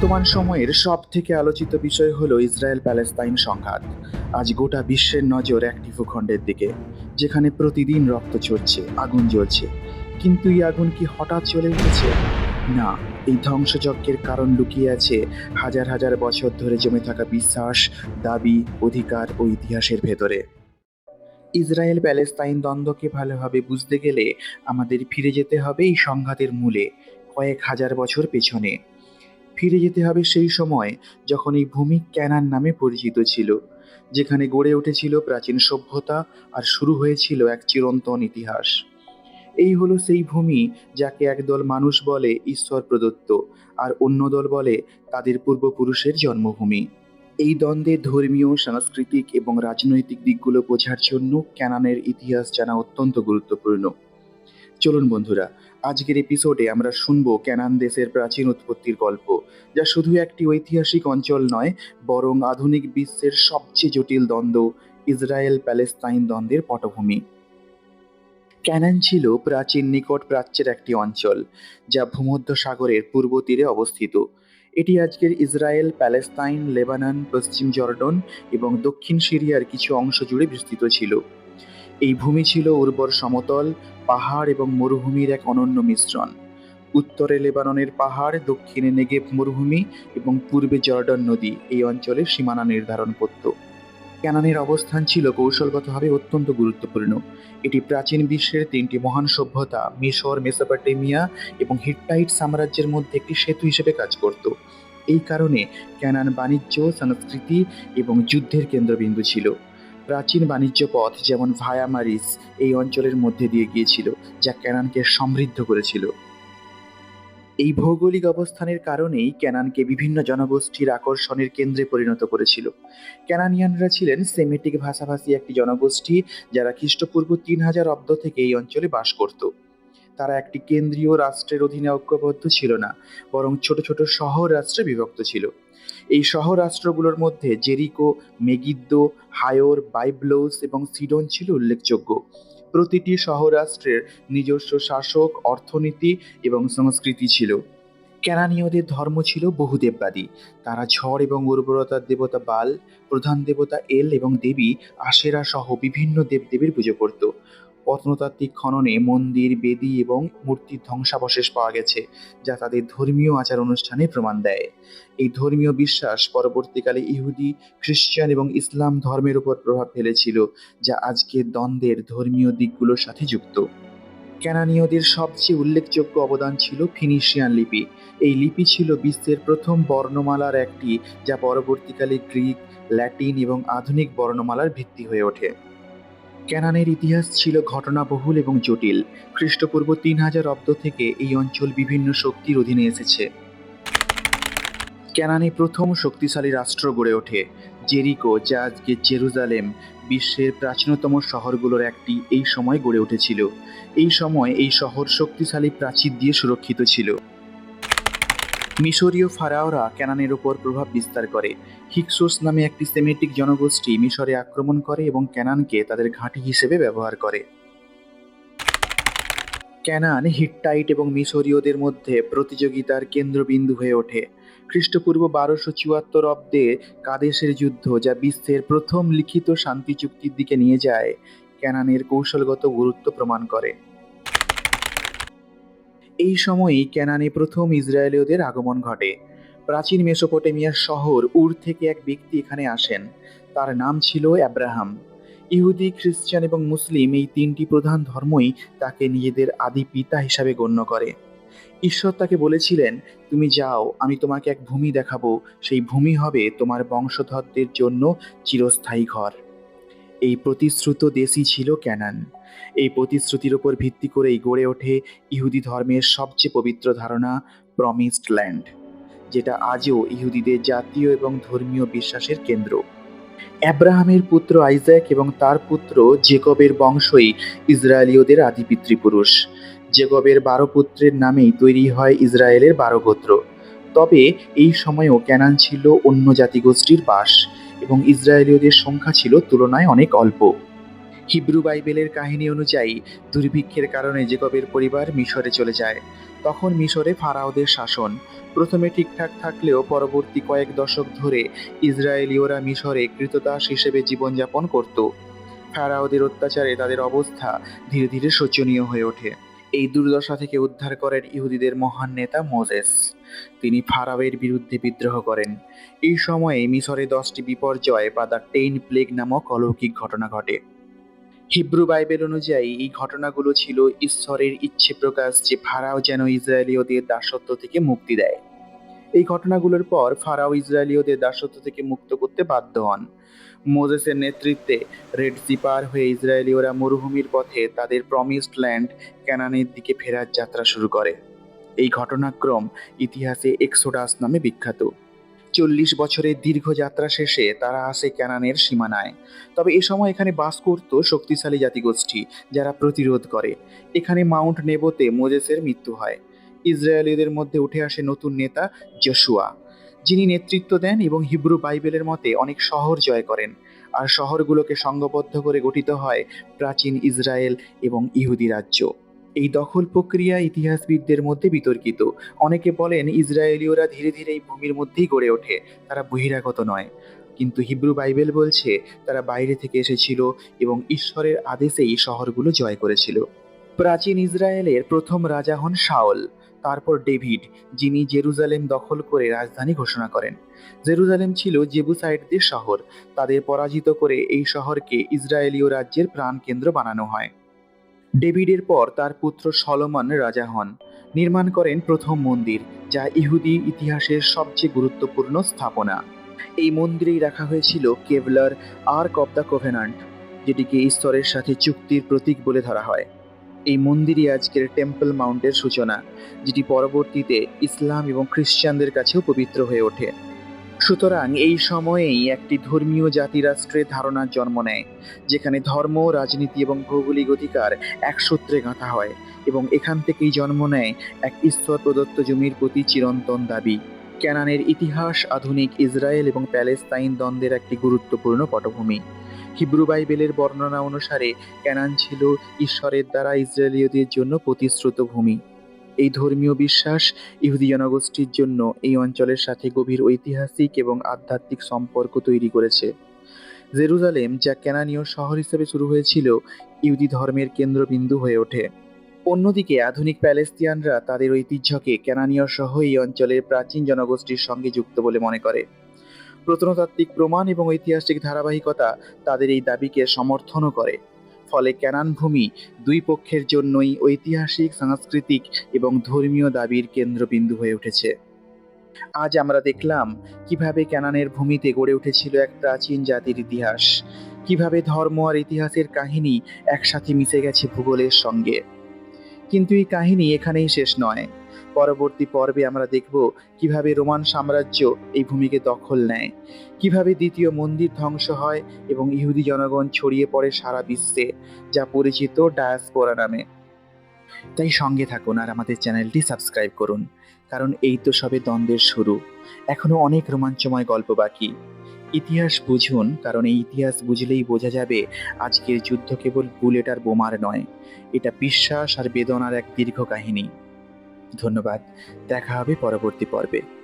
বর্তমান সময়ের সব থেকে আলোচিত বিষয় হলো ইসরায়েল প্যালেস্তাইন সংঘাত। আজ গোটা বিশ্বের নজর একটি ভূখণ্ডের দিকে, যেখানে প্রতিদিন রক্ত চড়ছে আগুন জ্বলছে। কিন্তু এই আগুন কি হঠাৎ চলে উঠেছে? না, এই ধ্বংসযজ্ঞের কারণ লুকিয়ে আছে হাজার হাজার বছর ধরে জমে থাকা বিশ্বাস, দাবি, অধিকার ও ইতিহাসের ভেতরে। ইসরায়েল প্যালেস্তাইন দ্বন্দ্বকে ভালোভাবে বুঝতে গেলে আমাদের ফিরে যেতে হবে এই সংঘাতের মূলে, কয়েক হাজার বছর পেছনে। ফিরে যেতে হবে সেই সময় যখন এই ভূমি ক্যানান নামে পরিচিত ছিল, যেখানে গড়ে উঠেছিল প্রাচীন সভ্যতা আর শুরু হয়েছিল এক চিরন্তন ইতিহাস। এই হলো সেই ভূমি যাকে একদল মানুষ বলে ঈশ্বর প্রদত্ত আর অন্য দল বলে তাদের পূর্বপুরুষের জন্মভূমি। এই দ্বন্দ্বে ধর্মীয়, সাংস্কৃতিক এবং রাজনৈতিক দিকগুলো বোঝার জন্য ক্যানানের ইতিহাস জানা অত্যন্ত গুরুত্বপূর্ণ। চলুন বন্ধুরা আজকের এপিসোডে আমরা শুনব ক্যানান দেশের প্রাচীন উৎপত্তির গল্প, যা শুধু একটি ঐতিহাসিক অঞ্চল নয়, বরং আধুনিক বিশ্বের সবচেয়ে জটিল দ্বন্দ্ব ইসরায়েল প্যালেস্তাইন দ্বন্দ্বের পটভূমি। ক্যানান ছিল প্রাচীন নিকট প্রাচ্যের একটি অঞ্চল, যা ভূমধ্য সাগরের পূর্ব তীরে অবস্থিত। এটি আজকের ইসরায়েল, প্যালেস্তাইন, লেবানন, পশ্চিম জর্ডন এবং দক্ষিণ সিরিয়ার কিছু অংশ জুড়ে বিস্তৃত ছিল। এই ভূমি ছিল উর্বর সমতল, পাহাড় এবং মরুভূমির এক অনন্য মিশ্রণ। উত্তরে লেবাননের পাহাড়, দক্ষিণে নেগেব মরুভূমি এবং পূর্বে জর্ডন নদী, এই অঞ্চলের সীমানা নির্ধারণ করত। ক্যানানের অবস্থান ছিল কৌশলগতভাবে অত্যন্ত গুরুত্বপূর্ণ। এটি প্রাচীন বিশ্বের তিনটি মহান সভ্যতা, মিশর, মেসোপটেমিয়া এবং হিট্টাইট সাম্রাজ্যের মধ্যে একটি সেতু হিসেবে কাজ করত। এই কারণে ক্যানান বাণিজ্য, সংস্কৃতি এবং যুদ্ধের কেন্দ্রবিন্দু ছিল। প্রাচীন বাণিজ্য পথ যেমন ভায়ামারিস এই অঞ্চলের মধ্যে দিয়ে গিয়েছিল, যা ক্যানানকে সমৃদ্ধ করেছিল। এই ভৌগোলিক অবস্থানের কারণেই ক্যানানকে বিভিন্ন জনগোষ্ঠীর আকর্ষণের কেন্দ্রে পরিণত করেছিল। ক্যানানিয়ানরা ছিলেন সেমেটিক ভাষাভাষী একটি জনগোষ্ঠী, যারা খ্রিস্টপূর্ব তিন হাজার অব্দ থেকে এই অঞ্চলে বাস করত। তারা একটি কেন্দ্রীয় রাষ্ট্রের অধীনে ঐক্যবদ্ধ ছিল না, বরং ছোট ছোট শহর রাষ্ট্রে বিভক্ত ছিল। এই শহর রাষ্ট্রগুলোর মধ্যে জেরিকো, মেগিদ্দো, হায়োর, বাইব্লোস এবং সিডন ছিল উল্লেখযোগ্য। প্রতিটি শহর রাষ্ট্রের নিজস্ব শাসক, অর্থনীতি এবং সংস্কৃতি ছিল। ক্যানানীয়দের ধর্ম ছিল বহুদেববাদী। তারা ঝড় এবং উর্বরতার দেবতা বাল, প্রধান দেবতা এল এবং দেবী আশেরা সহ বিভিন্ন দেবদেবীর পুজো করত। প্রত্নতাত্ত্বিক খননে মন্দির, বেদি এবং মূর্তির ধ্বংসাবশেষ পাওয়া গেছে, যা তাদের ধর্মীয় আচার অনুষ্ঠানে প্রমাণ দেয়। এই ধর্মীয় বিশ্বাস পরবর্তীকালে ইহুদি, খ্রিস্টান এবং ইসলাম ধর্মের উপর প্রভাব ফেলেছিল, যা আজকের দ্বন্দ্বের ধর্মীয় দিকগুলোর সাথে যুক্ত। ক্যানানীয়দের সবচেয়ে উল্লেখযোগ্য অবদান ছিল ফিনিশিয়ান লিপি। এই লিপি ছিল বিশ্বের প্রথম বর্ণমালার একটি, যা পরবর্তীকালে গ্রিক, ল্যাটিন এবং আধুনিক বর্ণমালার ভিত্তি হয়ে ওঠে। ক্যানানের ইতিহাস ছিল ঘটনাবহুল এবং জটিল। খ্রিস্টপূর্ব তিন হাজার অব্দ থেকে এই অঞ্চল বিভিন্ন শক্তির অধীনে এসেছে। ক্যানানে প্রথম শক্তিশালী রাষ্ট্র গড়ে ওঠে। জেরিকো যা আজকে জেরুজালেম বিশ্বের প্রাচীনতম শহরগুলোর একটি এই সময় গড়ে উঠেছিল। এই সময় এই শহর শক্তিশালী প্রাচীর দিয়ে সুরক্ষিত ছিল। মিশরীয় ফারাওরা ক্যানানের উপর প্রভাব বিস্তার করে। হিক্সোস নামে একটি সেমেটিক জনগোষ্ঠী মিশরে আক্রমণ করে এবং ক্যানানকে তাদের ঘাঁটি হিসেবে ব্যবহার করে। ক্যানান হিটটাইট এবং মিশরীয়দের মধ্যে প্রতিযোগিতার কেন্দ্রবিন্দু হয়ে ওঠে। খ্রিস্টপূর্ব বারোশো চুয়াত্তর অব্দে কাদেশের যুদ্ধ, যা বিশ্বের প্রথম লিখিত শান্তি চুক্তির দিকে নিয়ে যায় ক্যানানের কৌশলগত গুরুত্ব প্রমাণ করে। এই সময়ই ক্যানানে প্রথম ইসরায়েলীয়দের আগমন ঘটে। প্রাচীন মেসোপটেমিয়ার শহর উর থেকে এক ব্যক্তি এখানে আসেন। তার নাম ছিল অ্যাব্রাহাম। ইহুদি, খ্রিস্টান এবং মুসলিম এই তিনটি প্রধান ধর্মই তাকে নিজেদের আদি পিতা হিসাবে গণ্য করে। ঈশ্বর তাকে বলেছিলেন, তুমি যাও, আমি তোমাকে এক ভূমি দেখাবো। সেই ভূমি হবে তোমার বংশধরদের জন্য চিরস্থায়ী ঘর। এই প্রতিশ্রুত দেশই ছিল ক্যানান। এই প্রতিশ্রুতির উপর ভিত্তি করেই গড়ে ওঠে ইহুদি ধর্মের সবচেয়ে পবিত্র ধারণা প্রমিসড ল্যান্ড যেটা আজও ইহুদিদের জাতীয় এবং ধর্মীয় বিশ্বাসের কেন্দ্র। অ্যাব্রাহামের পুত্র আইজ্যাক এবং তার পুত্র জেকবের বংশই ইসরায়েলীয়দের আদি পিতৃপুরুষ জেকবের বারো পুত্রের নামেই তৈরি হয় ইসরায়েলের বারো গোত্র। তবে এই সময়েও ক্যানান ছিল অন্য জাতিগোষ্ঠীর বাস। এবং ইসরায়েলীয়দের সংখ্যা ছিল তুলনায় অনেক অল্প। হিব্রু বাইবেলের কাহিনী অনুযায়ী, দুর্ভিক্ষের কারণে জেকবের পরিবার মিশরে চলে যায়। তখন মিশরে ফারাওদের শাসন। প্রথমে ঠিকঠাক থাকলেও পরবর্তী কয়েক দশক ধরে ইসরায়েলীয়রা মিশরে কৃতদাস হিসেবে জীবনযাপন করত। ফারাওদের অত্যাচারে তাদের অবস্থা ধীরে ধীরে শোচনীয় হয়ে ওঠে। এই দুর্দশা থেকে উদ্ধার করেন ইহুদিদের মহান নেতা মোজেস তিনি ফারাওয়ের বিরুদ্ধে বিদ্রোহ করেন। এই সময়ে মিশরে দশটি বিপর্যয় বা দ্য টেইন প্লেগ নামক অলৌকিক ঘটনা ঘটে। হিব্রু বাইবেল অনুযায়ী এই ঘটনাগুলো ছিল ঈশ্বরের ইচ্ছে প্রকাশ যে ফারাও যেন ইসরায়েলীয়দের দাসত্ব থেকে মুক্তি দেয়। এই ঘটনাগুলোর পর ফারাও ইসরায়েলীয়দের দাসত্ব থেকে মুক্ত করতে বাধ্য হন। মোজেসের নেতৃত্বে রেড পার হয়ে ইসরায়েলীয়রা মরুভূমির পথে তাদের প্রমিসড ল্যান্ড ক্যানানের দিকে ফেরার যাত্রা শুরু করে। এই ঘটনাক্রম ইতিহাসে এক্সোডাস নামে বিখ্যাত। চল্লিশ বছরের দীর্ঘ যাত্রা শেষে তারা আসে ক্যানানের সীমানায়। তবে এ সময় এখানে বাস করত শক্তিশালী জাতিগোষ্ঠী যারা প্রতিরোধ করে। এখানে মাউন্ট নেবোতে মোজেসের মৃত্যু হয়। ইসরায়েলিদের মধ্যে উঠে আসে নতুন নেতা জশুয়া, যিনি নেতৃত্ব দেন এবং হিব্রু বাইবেলের মতে অনেক শহর জয় করেন। আর শহরগুলোকে সংঘবদ্ধ করে গঠিত হয় প্রাচীন ইসরায়েল এবং ইহুদি রাজ্য। এই দখল প্রক্রিয়া ইতিহাসবিদদের মধ্যে বিতর্কিত। অনেকে বলেন, ইসরায়েলীয়রা ধীরে ধীরে এই ভূমির মধ্যেই গড়ে ওঠে, তারা বহিরাগত নয়। কিন্তু হিব্রু বাইবেল বলছে, তারা বাইরে থেকে এসেছিল এবং ঈশ্বরের আদেশেই শহরগুলো জয় করেছিল। প্রাচীন ইসরায়েলের প্রথম রাজা হন শাওল, তারপর ডেভিড, যিনি জেরুজালেম দখল করে রাজধানী ঘোষণা করেন। জেরুজালেম ছিল জেবুসাইডদের শহর। তাদের পরাজিত করে এই শহরকে ইসরায়েলীয় রাজ্যের প্রাণকেন্দ্র বানানো হয়। ডেভিডের পর তার পুত্র সলোমন রাজা হন। নির্মাণ করেন প্রথম মন্দির, যা ইহুদি ইতিহাসের সবচেয়ে গুরুত্বপূর্ণ স্থাপনা। এই মন্দিরেই রাখা হয়েছিল কেভলার আর্ক অব দ্য কোভেনান্ট, যেটিকে ঈশ্বরের সাথে চুক্তির প্রতীক বলে ধরা হয়। এই মন্দিরই আজকের টেম্পল মাউন্টের সূচনা, যেটি পরবর্তীতে ইসলাম এবং খ্রিস্টানদের কাছেও পবিত্র হয়ে ওঠে। সুতরাং এই সময়েই একটি ধর্মীয় জাতিরাষ্ট্রের ধারণার জন্ম নেয়, যেখানে ধর্ম, রাজনীতি এবং ভৌগোলিক অধিকার এক সূত্রে গাঁথা হয় এবং এখান থেকেই জন্ম নেয় এক ঈশ্বর প্রদত্ত জমির প্রতি চিরন্তন দাবি। ক্যানানের ইতিহাস, আধুনিক ইসরায়েল এবং প্যালেস্তাইন দ্বন্দ্বের একটি গুরুত্বপূর্ণ পটভূমি। হিব্রু বাইবেলের বর্ণনা অনুসারে ক্যানান ছিল ঈশ্বরের দ্বারা ইসরায়েলীয়দের জন্য প্রতিশ্রুত ভূমি। এই ধর্মীয় বিশ্বাস ইহুদি জনগোষ্ঠীর জন্য এই অঞ্চলের সাথে গভীর ঐতিহাসিক এবং আধ্যাত্মিক সম্পর্ক তৈরি করেছে। জেরুজালেম, যা ক্যানানীয় শহর হিসেবে শুরু হয়েছিল, ইহুদি ধর্মের কেন্দ্রবিন্দু হয়ে ওঠে। অন্যদিকে আধুনিক প্যালেস্তিয়ানরা তাদের ঐতিহ্যকে ক্যানানীয় সহ এই অঞ্চলের প্রাচীন জনগোষ্ঠীর সঙ্গে যুক্ত বলে মনে করে। প্রত্নতাত্ত্বিক প্রমাণ এবং ঐতিহাসিক ধারাবাহিকতা তাদের এই দাবিকে সমর্থনও করে। ফলে ক্যানান ভূমি দুই পক্ষের জন্যই ঐতিহাসিক, সাংস্কৃতিক এবং ধর্মীয় দাবির কেন্দ্রবিন্দু হয়ে উঠেছে। আজ আমরা দেখলাম কীভাবে ক্যানানের ভূমিতে গড়ে উঠেছিল এক প্রাচীন জাতির ইতিহাস, কীভাবে ধর্ম আর ইতিহাসের কাহিনী একসাথে মিশে গেছে ভূগোলের সঙ্গে। কিন্তু এই কাহিনী এখানেই শেষ নয়। পরবর্তী পর্বে আমরা দেখব কীভাবে রোমান সাম্রাজ্য এই ভূমিকে দখল নেয়, কীভাবে দ্বিতীয় মন্দির ধ্বংস হয় এবং ইহুদি জনগণ ছড়িয়ে পড়ে সারা বিশ্বে, যা পরিচিত ডায়াসপোরা নামে। তাই সঙ্গে থাকুন আর আমাদের চ্যানেলটি সাবস্ক্রাইব করুন, কারণ এই তো সবে দ্বন্দ্বের শুরু। এখনও অনেক রোমাঞ্চময় গল্প বাকি। ইতিহাস বুঝুন, কারণ এই ইতিহাস বুঝলেই বোঝা যাবে আজকের যুদ্ধ কেবল বুলেট আর বোমার নয়। এটা বিশ্বাস আর বেদনার এক দীর্ঘ কাহিনী। ধন্যবাদ। দেখা হবে পরবর্তী পর্বে।